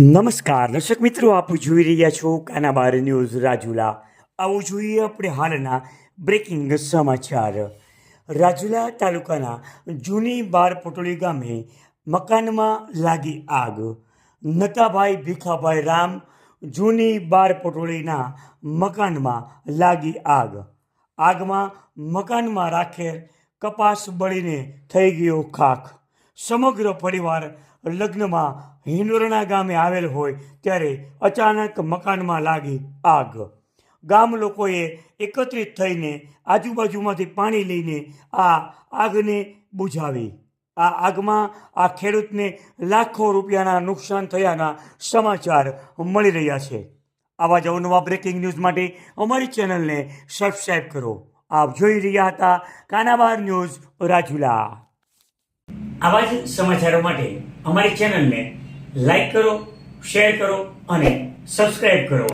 નમસ્કાર, દર્શક મિત્રો, આપ જોઈ રહ્યા છો કાનાબાર ન્યૂઝ રાજુલા. આવું જોઈએ આપણે હાલના બ્રેકિંગ સમાચાર. રાજુલા તાલુકાના જૂની બાર પોટોળી ગામે મકાનમાં લાગી આગ. નતાભાઈ ભીખાભાઈ રામ જૂની બાર પોટોળીના મકાનમાં લાગી આગ. આગમાં મકાનમાં રાખેલ કપાસ બળીને થઈ ગયો ખાખ. સમગ્ર પરિવાર લગ્નમાં હિંડોરણા ગામે આવેલ હોય ત્યારે અચાનક મકાનમાં લાગી આગ. ગામ લોકોએ એકત્રિત થઈને આજુબાજુમાંથી પાણી લઈને આ આગને બુઝાવી. આ આગમાં આ ખેડૂતને લાખો રૂપિયાના નુકસાન થયાના સમાચાર મળી રહ્યા છે. આવા જ અવનવા બ્રેકિંગ ન્યૂઝ માટે અમારી ચેનલને સબસ્ક્રાઈબ કરો. આપ જોઈ રહ્યા હતા કાનાબાર ન્યૂઝ રાજુલા. આવા જ સમાચારો માટે અમારી ચેનલને લાઈક કરો શેર કરો અને સબસ્ક્રાઈબ કરો.